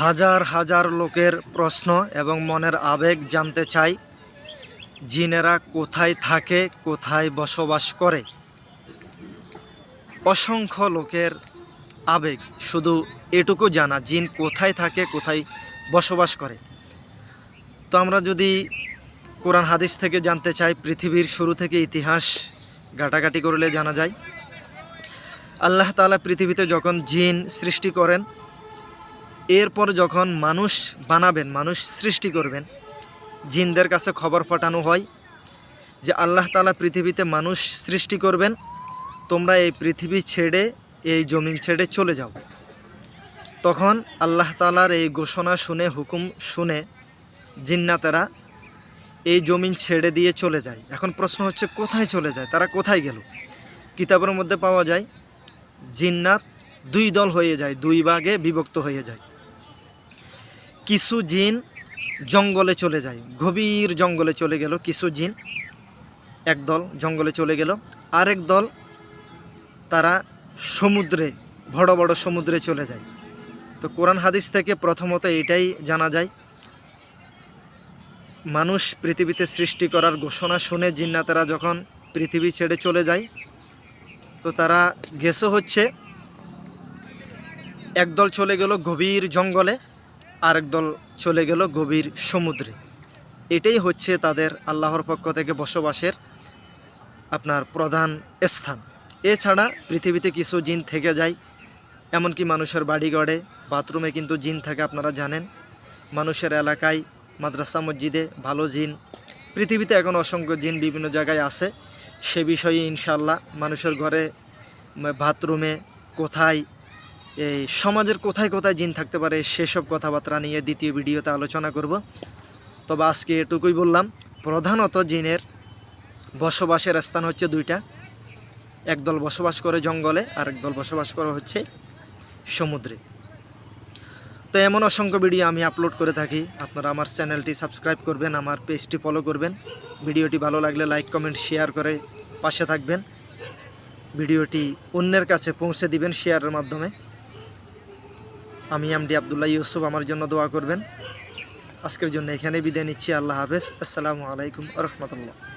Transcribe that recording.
হাজার হাজার লোকের প্রশ্ন এবং মনের আবেগ জানতে চাই, জিনেরা কোথায় থাকে, কোথায় বসবাস করে? অসংখ্য লোকের আবেগ, শুধু এটুকু জানা, জিন কোথায় থাকে, কোথায় বসবাস করে? তো আমরা যদি কোরআন হাদিস থেকে জানতে চাই, পৃথিবীর শুরু থেকে ইতিহাস ঘাটাঘাটি করলে জানা যায়। আল্লাহ তালা পৃথিবীতে যখন জিন সৃষ্টি করেন এরপর যখন মানুষ বানাবেন, মানুষ সৃষ্টি করবেন, জিনদের কাছে খবর পাঠানো হয় যে আল্লাহ তালা পৃথিবীতে মানুষ সৃষ্টি করবেন, তোমরা এই পৃথিবী ছেড়ে, এই জমিন ছেড়ে চলে যাও। তখন আল্লাহ তাআলার এই ঘোষণা শুনে, হুকুম শুনে জিন্নাতেরা এই জমিন ছেড়ে দিয়ে চলে যায়। এখন প্রশ্ন হচ্ছে, কোথায় চলে যায়? তারা কোথায় গেল? কিতাবের মধ্যে পাওয়া যায়, জিন্নাত দুই দল হয়ে যায়, দুই ভাগে বিভক্ত হয়ে যায়। কিছু জিন জঙ্গলে চলে যায়। গভীর জঙ্গলে চলে গেল কিছু জিন। এক দল জঙ্গলে চলে গেল। আরেক দল তারা সমুদ্রে, বড় বড় সমুদ্রে চলে যায়। তো কোরআন হাদিস থেকে প্রথমত এটাই জানা যায়, মানুষ পৃথিবীতে সৃষ্টি করার ঘোষণা শুনে জিন্নাতেরা যখন পৃথিবী ছেড়ে চলে যায়, তো তারা গেছে হচ্ছে। একদল চলে গেল গভীর জঙ্গলে আরেক দল চলে গেল গভীর সমুদ্রে। এটাই হচ্ছে তাদের আল্লাহর পক্ষ থেকে বসবাসের আপনার প্রধান স্থান। এছাড়া পৃথিবীতে কিছু জিন থেকে যায়, এমনকি মানুষের বাড়িঘরে, বাথরুমে কিন্তু জিন থাকে আপনারা জানেন। মানুষের এলাকায়, মাদ্রাসা মসজিদে ভালো জিন। পৃথিবীতে এখন অসংখ্য জিন বিভিন্ন জায়গায় আছে। সে বিষয়ে ইনশাল্লাহ মানুষের ঘরে বাথরুমে কোথায় এই সমাজের কোথায় কোথায় জিন থাকতে পারে সেসব কথাবার্তা নিয়ে দ্বিতীয় ভিডিওতে আলোচনা করব। তবে আজকে এটুকুই বললাম, প্রধানত জিনের বসবাসের স্থান হচ্ছে দুইটা। একদল বসবাস করে জঙ্গলে আর একদল বসবাস করে হচ্ছে সমুদ্রে। তো এমন অসংখ্য ভিডিও আমি আপলোড করে থাকি। আপনারা আমার চ্যানেলটি সাবস্ক্রাইব করবেন, আমার পেজটি ফলো করবেন। ভিডিওটি ভালো লাগলে লাইক, কমেন্ট, শেয়ার করে পাশে থাকবেন। ভিডিওটি অন্যের কাছে পৌঁছে দিবেন শেয়ারের মাধ্যমে। আমি এমডি আবদুল্লাহ ইউসুফ, আমার জন্য দোয়া করবেন। আজকের জন্য এখানে বিদায় নিচ্ছি। আল্লাহ হাফেজ। আসসালামু আলাইকুম রহমতুল্লাহ।